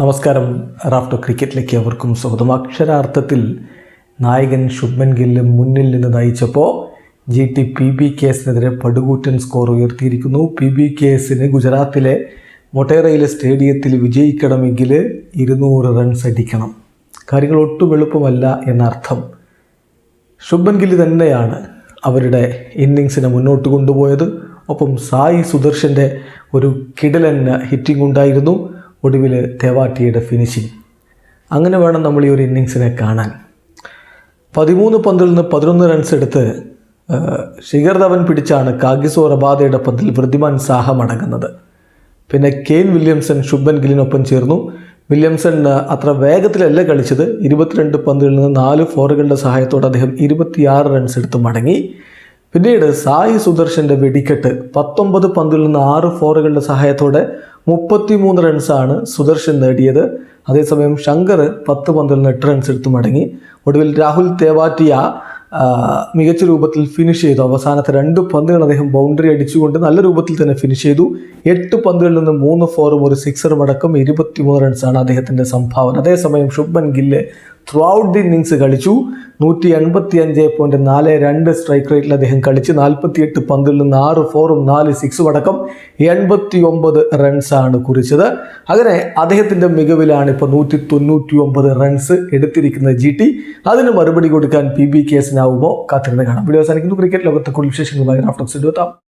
നമസ്കാരം. റാഫ്റ്റോ ക്രിക്കറ്റിലേക്ക് അവർക്കും സ്വാഗതം. അക്ഷരാർത്ഥത്തിൽ നായകൻ ശുഭ്മൻ ഗില്ല് മുന്നിൽ നിന്ന് നയിച്ചപ്പോൾ ജി ടി പി ബി കേസിനെതിരെ പടുകൂറ്റൻ സ്കോർ ഉയർത്തിയിരിക്കുന്നു. പി ബി കേസിന് ഗുജറാത്തിലെ മൊട്ടേറയിലെ സ്റ്റേഡിയത്തിൽ വിജയിക്കണമെങ്കിൽ ഇരുന്നൂറ് റൺസ് അടിക്കണം. കാര്യങ്ങൾ ഒട്ടും എളുപ്പമല്ല എന്നർത്ഥം. ശുഭൻ ഗില്ല് തന്നെയാണ് അവരുടെ ഇന്നിങ്സിനെ മുന്നോട്ട് കൊണ്ടുപോയത്. ഒപ്പം സായി സുദർശന്റെ ഒരു കിടലൻ ഹിറ്റിംഗ് ഉണ്ടായിരുന്നു. ഒടുവിൽ തേവാട്ടിയുടെ ഫിനിഷിംഗ് അങ്ങനെ വേണം നമ്മൾ ഈ ഒരു ഇന്നിങ്സിനെ കാണാൻ. പതിമൂന്ന് പന്തിൽ നിന്ന് പതിനൊന്ന് റൺസ് എടുത്ത് ശിഖർ ധവൻ പിടിച്ചാണ് കാഗിസോ റബാദയുടെ പന്തിൽ വൃദ്ധിമാൻ സാഹ മടങ്ങുന്നത്. പിന്നെ കെയ്ൻ വില്യംസൺ ശുഭൻ ഗില്ലിനൊപ്പം ചേർന്നു. വില്യംസൺ അത്ര വേഗത്തിലല്ല കളിച്ചത്. ഇരുപത്തിരണ്ട് പന്തുകളിൽ നിന്ന് നാല് ഫോറുകളുടെ സഹായത്തോടെ അദ്ദേഹം ഇരുപത്തിയാറ് റൺസ് എടുത്ത് മടങ്ങി. പിന്നീട് സായി സുദർശന്റെ വെടിക്കെട്ട്. പത്തൊമ്പത് പന്തിൽ നിന്ന് ആറ് ഫോറുകളുടെ സഹായത്തോടെ മുപ്പത്തിമൂന്ന് റൺസാണ് സുദർശൻ നേടിയത്. അതേസമയം ശങ്കർ പത്ത് പന്തിൽ നിന്ന് എട്ട് റൺസ് എടുത്ത് മടങ്ങി. ഒടുവിൽ രാഹുൽ തേവാറ്റിയ മികച്ച രൂപത്തിൽ ഫിനിഷ് ചെയ്തു. അവസാനത്തെ രണ്ട് പന്തുകൾ അദ്ദേഹം ബൗണ്ടറി അടിച്ചുകൊണ്ട് നല്ല രൂപത്തിൽ തന്നെ ഫിനിഷ് ചെയ്തു. എട്ട് പന്തുകളിൽ നിന്ന് മൂന്ന് ഫോറും ഒരു സിക്സറും അടക്കം ഇരുപത്തിമൂന്ന് റൺസാണ് അദ്ദേഹത്തിന്റെ സംഭാവന. അതേസമയം Shubman Gill throughout the innings കളിച്ചു. നൂറ്റി എൺപത്തി അഞ്ച് പോയിന്റ് നാല് രണ്ട് സ്ട്രൈക്ക് റേറ്റിൽ അദ്ദേഹം കളിച്ച് നാൽപ്പത്തിയെട്ട് പന്തിൽ നിന്ന് ആറ് ഫോറും നാല് സിക്സും അടക്കം എൺപത്തി ഒമ്പത് റൺസാണ് കുറിച്ചത്. അങ്ങനെ അദ്ദേഹത്തിന്റെ മികവിലാണ് ഇപ്പോൾ നൂറ്റി തൊണ്ണൂറ്റി ഒമ്പത് റൺസ് എടുത്തിരിക്കുന്നത് ജി ടി അതിന് മറുപടി കൊടുക്കാൻ പി ബി കേസിനാവുമോ കാത്തിരുന്ന് കാണാം. വീഡിയോ അവസാനിക്കുന്നു. ക്രിക്കറ്റ് ലോകത്തെ കൂടുതൽ വിശേഷങ്ങളുമായി റാഫ്റ്റോക്സ് എടുത്താം